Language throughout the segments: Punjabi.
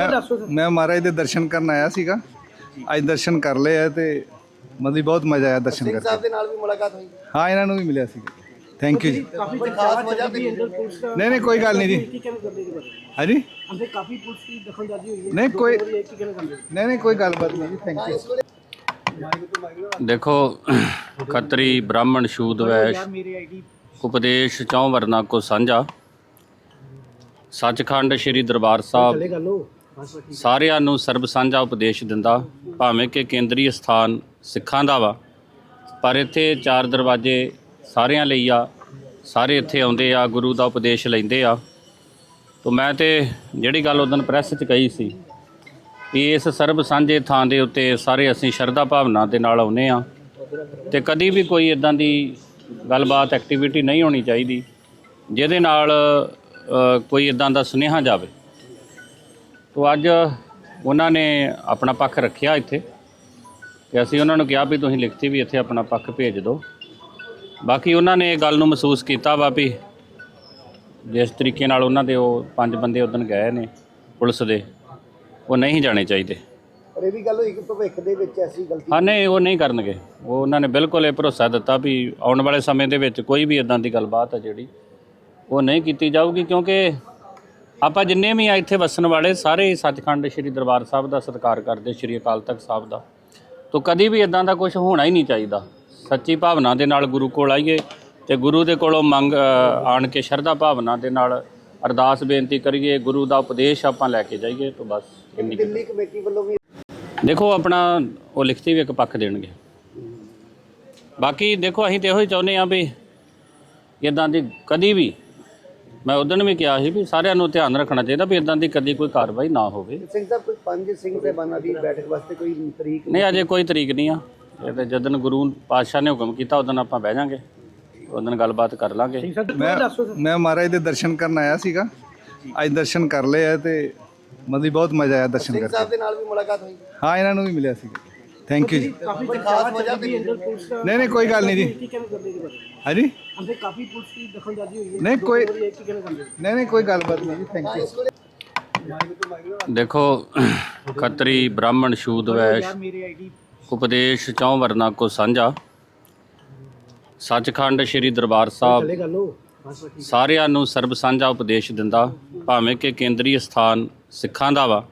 ਮੈਂ ਮੈਂ ਮਹਾਰਾਜ ਦੇ ਦਰਸ਼ਨ ਕਰਨ ਆਇਆ ਸੀਗਾ। ਅੱਜ ਦਰਸ਼ਨ ਕਰ ਲਏ ਆ ਤੇ ਮਤਲਬ ਬਹੁਤ ਮਜ਼ਾ ਆਇਆ ਦਰਸ਼ਨ ਕਰਕੇ। ਸਾਹਿਬ ਦੇ ਨਾਲ ਵੀ ਮੁਲਾਕਾਤ ਹੋਈ। ਹਾਂ ਇਹਨਾਂ ਨੂੰ ਵੀ ਮਿਲਿਆ ਸੀਗਾ ਥੈਂਕ ਯੂ ਜੀ। ਕਾਫੀ ਖਾਸ ਵਜ੍ਹਾ ਤੇ ਅੰਦਰ ਪੁਲਿਸ ਦਾ ਨਹੀਂ ਨਹੀਂ ਕੋਈ ਗੱਲ ਨਹੀਂ ਜੀ। ਹਾਂਜੀ? ਅੰਦਰ ਕਾਫੀ ਪੁਲਿਸ ਦੀ ਦਖਲਅੰਦਾਜ਼ੀ ਹੋਈ ਹੈ। ਨਹੀਂ ਕੋਈ? ਨਹੀਂ ਨਹੀਂ ਕੋਈ ਗੱਲਬਾਤ ਨਹੀਂ ਜੀ ਥੈਂਕ ਯੂ ਦੇਖੋ ਖੱਤਰੀ ਬ੍ਰਾਹਮਣ ਸ਼ੂਦ ਵੈਸ਼ ਉਪਦੇਸ਼ ਚੌਂ ਵਰਨਾ ਕੋ ਸਾਂਝਾ। ਸੱਚਖੰਡ ਸ੍ਰੀ ਦਰਬਾਰ ਸਾਹਿਬ ਸਾਰਿਆਂ ਨੂੰ ਸਰਬ ਸਾਂਝਾ ਉਪਦੇਸ਼ ਦਿੰਦਾ, ਭਾਵੇਂ ਕਿ ਕੇਂਦਰੀ ਸਥਾਨ ਸਿੱਖਾਂ ਦਾ ਵਾ, ਪਰ ਇੱਥੇ ਚਾਰ ਦਰਵਾਜ਼ੇ ਸਾਰਿਆਂ ਲਈ ਆ, ਸਾਰੇ ਇੱਥੇ ਆਉਂਦੇ ਆ, ਗੁਰੂ ਦਾ ਉਪਦੇਸ਼ ਲੈਂਦੇ ਆ। ਤੋਂ ਮੈਂ ਤੇ ਜਿਹੜੀ ਗੱਲ ਉਦੋਂ ਪ੍ਰੈਸ 'ਚ ਕਹੀ ਸੀ ਕਿ ਇਸ ਸਰਬ ਸਾਂਝੇ ਥਾਂ ਦੇ ਉੱਤੇ ਸਾਰੇ ਅਸੀਂ ਸ਼ਰਧਾ ਭਾਵਨਾ ਦੇ ਨਾਲ ਆਉਨੇ ਆ, ਤੇ ਕਦੀ ਵੀ ਕੋਈ ਇਦਾਂ ਦੀ ਗੱਲਬਾਤ ਐਕਟੀਵਿਟੀ ਨਹੀਂ ਹੋਣੀ ਚਾਹੀਦੀ, ਜਿਹਦੇ ਨਾਲ ਕੋਈ ਇਦਾਂ ਦਾ ਸੁਨੇਹਾ ਜਾਵੇ। ਤੋ ਅੱਜ ਉਹਨਾਂ ਨੇ ਆਪਣਾ ਪੱਖ ਰੱਖਿਆ ਇੱਥੇ ਤੇ ਅਸੀਂ ਉਹਨਾਂ ਨੂੰ ਕਿਹਾ ਵੀ ਤੁਸੀਂ ਲਿਖਤੀ ਵੀ ਇੱਥੇ ਆਪਣਾ ਪੱਖ ਭੇਜ ਦਿਓ। ਬਾਕੀ ਉਹਨਾਂ ਨੇ ਇਹ ਗੱਲ ਨੂੰ ਮਹਿਸੂਸ ਕੀਤਾ ਵਾ ਵੀ ਜਿਸ ਤਰੀਕੇ ਨਾਲ ਉਹਨਾਂ ਦੇ ਉਹ ਪੰਜ ਬੰਦੇ ਉਦੋਂ ਗਏ ਨੇ ਪੁਲਿਸ ਦੇ ਉਹ ਨਹੀਂ ਜਾਣੇ ਚਾਹੀਦੇ। ਪਰ ਇਹ ਵੀ ਗੱਲ ਹੋਈ ਕਿ ਭਵਿੱਖ ਦੇ ਵਿੱਚ ਐਸੀ ਗਲਤੀ ਹਾਂ ਨਹੀਂ ਉਹ ਨਹੀਂ ਕਰਨਗੇ। ਉਹ ਉਹਨਾਂ ਨੇ ਬਿਲਕੁਲ ਇਹ ਭਰੋਸਾ ਦਿੱਤਾ ਵੀ ਆਉਣ ਵਾਲੇ ਸਮੇਂ ਦੇ ਵਿੱਚ ਕੋਈ ਵੀ ਇਦਾਂ ਦੀ ਗੱਲਬਾਤ ਹੈ ਜਿਹੜੀ ਉਹ ਨਹੀਂ ਕੀਤੀ ਜਾਊਗੀ ਕਿਉਂਕਿ ਆਪਾਂ ਜਿੰਨੇ ਵੀ ਆ ਇੱਥੇ ਵਸਣ ਵਾਲੇ ਸਾਰੇ ਹੀ ਸੱਚਖੰਡ ਸ੍ਰੀ ਦਰਬਾਰ ਸਾਹਿਬ ਦਾ ਸਤਿਕਾਰ ਕਰਦੇ ਸ੍ਰੀ ਅਕਾਲ ਤਖਤ ਸਾਹਿਬ ਦਾ। ਤੋਂ ਕਦੀ ਵੀ ਇਦਾਂ ਦਾ ਕੁਝ ਹੋਣਾ ਹੀ ਨਹੀਂ ਚਾਹੀਦਾ। ਸੱਚੀ ਭਾਵਨਾ ਦੇ ਨਾਲ ਗੁਰੂ ਕੋਲ ਆਈਏ ਤੇ ਗੁਰੂ ਦੇ ਕੋਲੋਂ ਮੰਗ ਆਣ ਕੇ ਸ਼ਰਧਾ ਭਾਵਨਾ ਦੇ ਨਾਲ ਅਰਦਾਸ ਬੇਨਤੀ ਕਰੀਏ ਗੁਰੂ ਦਾ ਉਪਦੇਸ਼ ਆਪਾਂ ਲੈ ਕੇ ਜਾਈਏ ਤੋਂ ਬਸ ਇੰਨੀ ਦਿੱਲੀ ਕਮੇਟੀ ਵੱਲੋਂ ਵੀ ਦੇਖੋ ਆਪਣਾ ਉਹ ਲਿਖਤੀ ਵੀ ਇੱਕ ਪੱਖ ਦੇਣਗੇ। ਬਾਕੀ ਦੇਖੋ ਅਸੀਂ ਤੇ ਇਹੋ ਹੀ ਚਾਹੁੰਦੇ ਆ ਵੀ ਇਦਾਂ ਦੀ ਕਦੀ ਵੀ ਮੈਂ ਉਦੋਂ ਵੀ ਕਿਹਾ ਸੀ ਵੀ ਸਾਰਿਆਂ ਨੂੰ ਧਿਆਨ ਰੱਖਣਾ ਚਾਹੀਦਾ ਵੀ ਇਦਾਂ ਦੀ ਕਦੀ ਕੋਈ ਕਾਰਵਾਈ ਨਾ ਹੋਵੇ। ਸਿੰਘ ਸਾਹਿਬ ਕੋਈ ਪੰਜ ਸਿੰਘ ਸਾਹਿਬਾਨਾਂ ਦੀ ਬੈਠਕ ਵਾਸਤੇ ਕੋਈ ਤਰੀਕ ਨਹੀਂ ਅਜੇ ਕੋਈ ਤਰੀਕ ਨਹੀਂ ਆ। ਇਹ ਤੇ ਜਦੋਂ ਗੁਰੂ ਪਾਤਸ਼ਾਹ ਨੇ ਹੁਕਮ ਕੀਤਾ ਉਦੋਂ ਆਪਾਂ ਬਹਿ ਜਾਾਂਗੇ। ਉਦੋਂ ਗੱਲਬਾਤ ਕਰ ਲਾਂਗੇ। ਸਿੰਘ ਮੈਂ ਮੈਂ ਮਹਾਰਾਜ ਦੇ ਦਰਸ਼ਨ ਕਰਨ ਆਇਆ ਸੀਗਾ। ਅੱਜ ਦਰਸ਼ਨ ਕਰ ਲਏ ਆ ਤੇ ਮਤਲਬ ਬਹੁਤ ਮਜ਼ਾ ਆਇਆ ਦਰਸ਼ਨ ਸਿੰਘ ਕਰਕੇ। ਸਾਹਿਬ ਦੇ ਨਾਲ ਵੀ ਮੁਲਾਕਾਤ ਹੋਈ। ਹਾਂ ਇਹਨਾਂ ਨੂੰ ਵੀ ਮਿਲਿਆ ਸੀਗਾ ਥੈਂਕ ਯੂ ਜੀ ਕਾਫੀ ਖਾਸ ਵਜ੍ਹਾ ਤੇ ਅੰਦਰ ਪੁਲਿਸ ਦਾ ਨਹੀਂ ਨਹੀਂ ਕੋਈ ਗੱਲ ਨਹੀਂ ਜੀ। ਹਾਂਜੀ? ਅੰਦਰ ਕਾਫੀ ਪੁਲਿਸ ਦੀ ਦਖਲਅੰਦਾਜ਼ੀ ਹੋਈ ਹੈ। ਨਹੀਂ ਕੋਈ? ਨਹੀਂ ਨਹੀਂ ਕੋਈ ਗੱਲਬਾਤ ਨਹੀਂ ਜੀ ਥੈਂਕ ਯੂ ਦੇਖੋ ਖੱਤਰੀ ਬ੍ਰਾਹਮਣ ਸ਼ੂਦ ਵੈਸ਼ ਉਪਦੇਸ਼ ਚੌਂ ਵਰਨਾ ਕੋ ਸਾਂਝਾ। ਸੱਚਖੰਡ ਸ੍ਰੀ ਦਰਬਾਰ ਸਾਹਿਬ ਸਾਰਿਆਂ ਨੂੰ ਸਰਬ ਸਾਂਝਾ ਉਪਦੇਸ਼ ਦਿੰਦਾ ਭਾਵੇਂ ਕਿ ਕੇਂਦਰੀ ਸਥਾਨ ਸਿੱਖਾਂ ਦਾ ਵਾ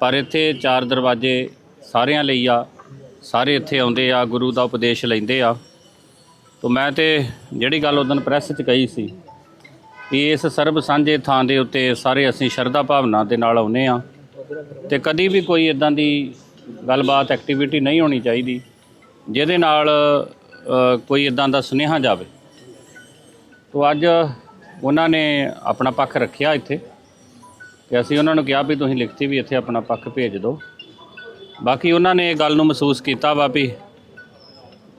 ਪਰ ਇੱਥੇ ਚਾਰ ਦਰਵਾਜ਼ੇ ਸਾਰਿਆਂ ਲਈ ਆ, ਸਾਰੇ ਇੱਥੇ ਆਉਂਦੇ ਆ, ਗੁਰੂ ਦਾ ਉਪਦੇਸ਼ ਲੈਂਦੇ ਆ। ਤੋਂ ਮੈਂ ਤੇ ਜਿਹੜੀ ਗੱਲ ਉਦੋਂ ਪ੍ਰੈਸ 'ਚ ਕਹੀ ਸੀ ਕਿ ਇਸ ਸਰਬ ਸਾਂਝੇ ਥਾਂ ਦੇ ਉੱਤੇ ਸਾਰੇ ਅਸੀਂ ਸ਼ਰਧਾ ਭਾਵਨਾ ਦੇ ਨਾਲ ਆਉਨੇ ਆ ਤੇ ਕਦੀ ਵੀ ਕੋਈ ਇਦਾਂ ਦੀ ਗੱਲਬਾਤ ਐਕਟੀਵਿਟੀ ਨਹੀਂ ਹੋਣੀ ਚਾਹੀਦੀ ਜਿਹਦੇ ਨਾਲ ਕੋਈ ਇਦਾਂ ਦਾ ਸੁਨੇਹਾ ਜਾਵੇ। ਤੋ ਅੱਜ ਉਹਨਾਂ ਨੇ ਆਪਣਾ ਪੱਖ ਰੱਖਿਆ ਇੱਥੇ ਤੇ ਅਸੀਂ ਉਹਨਾਂ ਨੂੰ ਕਿਹਾ ਵੀ ਤੁਸੀਂ ਲਿਖਤੀ ਵੀ ਇੱਥੇ ਆਪਣਾ ਪੱਖ ਭੇਜ ਦਿਓ। ਬਾਕੀ ਉਹਨਾਂ ਨੇ ਇਹ ਗੱਲ ਨੂੰ ਮਹਿਸੂਸ ਕੀਤਾ ਵਾ ਵੀ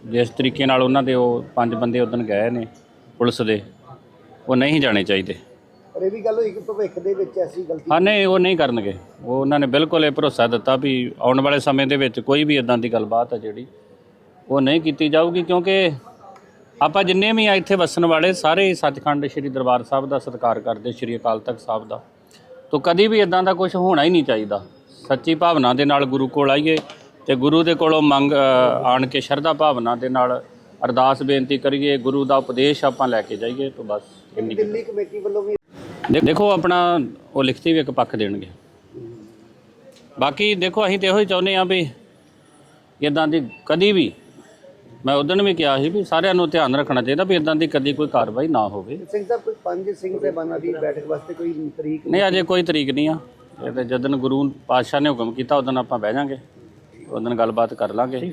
ਜਿਸ ਤਰੀਕੇ ਨਾਲ ਉਹਨਾਂ ਦੇ ਉਹ ਪੰਜ ਬੰਦੇ ਉਦੋਂ ਗਏ ਨੇ ਪੁਲਿਸ ਦੇ ਉਹ ਨਹੀਂ ਜਾਣੇ ਚਾਹੀਦੇ। ਪਰ ਇਹ ਵੀ ਗੱਲ ਹੋਈ ਕਿ ਭਵਿੱਖ ਦੇ ਵਿੱਚ ਐਸੀ ਗਲਤੀ ਹਾਂ ਨਹੀਂ ਉਹ ਨਹੀਂ ਕਰਨਗੇ। ਉਹ ਉਹਨਾਂ ਨੇ ਬਿਲਕੁਲ ਇਹ ਭਰੋਸਾ ਦਿੱਤਾ ਵੀ ਆਉਣ ਵਾਲੇ ਸਮੇਂ ਦੇ ਵਿੱਚ ਕੋਈ ਵੀ ਇਦਾਂ ਦੀ ਗੱਲਬਾਤ ਹੈ ਜਿਹੜੀ ਉਹ ਨਹੀਂ ਕੀਤੀ ਜਾਊਗੀ ਕਿਉਂਕਿ ਆਪਾਂ ਜਿੰਨੇ ਵੀ ਆ ਇੱਥੇ ਵਸਣ ਵਾਲੇ ਸਾਰੇ ਹੀ ਸੱਚਖੰਡ ਸ੍ਰੀ ਦਰਬਾਰ ਸਾਹਿਬ ਦਾ ਸਤਿਕਾਰ ਕਰਦੇ ਸ੍ਰੀ ਅਕਾਲ ਤਖਤ ਸਾਹਿਬ ਦਾ। ਤੋਂ ਕਦੀ ਵੀ ਇਦਾਂ ਦਾ ਕੁਝ ਹੋਣਾ ਹੀ ਨਹੀਂ ਚਾਹੀਦਾ। ਸੱਚੀ ਭਾਵਨਾ ਦੇ ਨਾਲ ਗੁਰੂ ਕੋਲ ਆਈਏ ਤੇ ਗੁਰੂ ਦੇ ਕੋਲੋਂ ਮੰਗ ਆਣ ਕੇ ਸ਼ਰਧਾ ਭਾਵਨਾ ਦੇ ਨਾਲ ਅਰਦਾਸ ਬੇਨਤੀ ਕਰੀਏ ਗੁਰੂ ਦਾ ਉਪਦੇਸ਼ ਆਪਾਂ ਲੈ ਕੇ ਜਾਈਏ ਤੋਂ ਬਸ ਇੰਨੀ ਦਿੱਲੀ ਕਮੇਟੀ ਵੱਲੋਂ ਵੀ ਦੇਖੋ ਆਪਣਾ ਉਹ ਲਿਖਤੀ ਵੀ ਇੱਕ ਪੱਖ ਦੇਣਗੇ। ਬਾਕੀ ਦੇਖੋ ਅਸੀਂ ਤੇ ਇਹੋ ਹੀ ਚਾਹੁੰਦੇ ਆ ਵੀ ਇਦਾਂ ਦੀ ਕਦੀ ਵੀ ਮੈਂ ਉਦੋਂ ਵੀ ਕਿਹਾ ਸੀ ਵੀ ਸਾਰਿਆਂ ਨੂੰ ਧਿਆਨ ਰੱਖਣਾ ਚਾਹੀਦਾ ਵੀ ਇਦਾਂ ਦੀ ਕਦੀ ਕੋਈ ਕਾਰਵਾਈ ਨਾ ਹੋਵੇ। ਸਿੰਘ ਸਾਹਿਬ ਕੋਈ ਪੰਜ ਸਿੰਘ ਸਾਹਿਬਾਨਾਂ ਦੀ ਬੈਠਕ ਵਾਸਤੇ ਕੋਈ ਤਰੀਕ ਨਹੀਂ ਅਜੇ ਕੋਈ ਤਰੀਕ ਨਹੀਂ ਆ। ਇਹ ਤੇ ਜਦੋਂ ਗੁਰੂ ਪਾਤਸ਼ਾਹ ਨੇ ਹੁਕਮ ਕੀਤਾ, ਉਦੋਂ ਆਪਾਂ ਬਹਿ ਜਾਾਂਗੇ, ਉਦੋਂ ਗੱਲਬਾਤ ਕਰ ਲਾਂਗੇ।